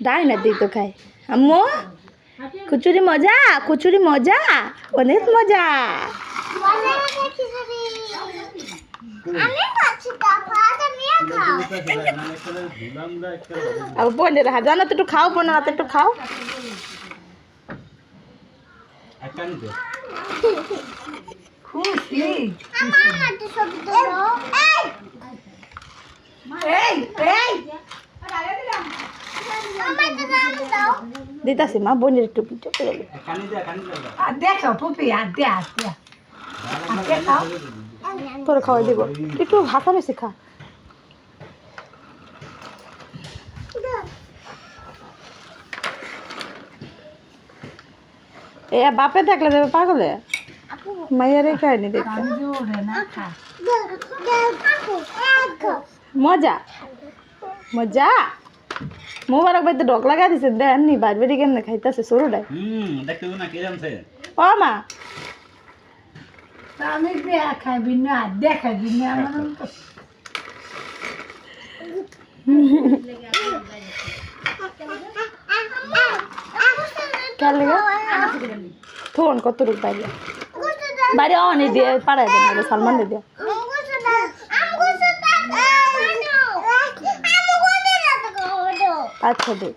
না দিই তো খাই আম্মু কুচুরি মজা কুচুরি মজা অনেক মজা। আর বোনের তো একটু খাও বোনের হাতে একটু খাও। খুশি? দিতাছি মা বোনের পিঠে করে দেখো পুপি আর দে দে। তোর খাওয়াই দিব। একটু ভাষা বেশি খা। এ বাপে থাকলে দেবে পাগলে? মাইয়ারে খায়নি দেখতে। মজা? মজা? মোবারক ভাই তো ডক লাগা দিছে দেন নি বাজ বেরি কেমনে খাইতেছে সরুটাই হুম দেখতে না কে জানছে ও মা। আমি দে খাইবি না আর দেখাবি না আমার ফোন কত রূপ বাইরে বাইরে অনেক দিয়ে পাড়ায় দেন সালমান দিয়ে। अच्छा देख।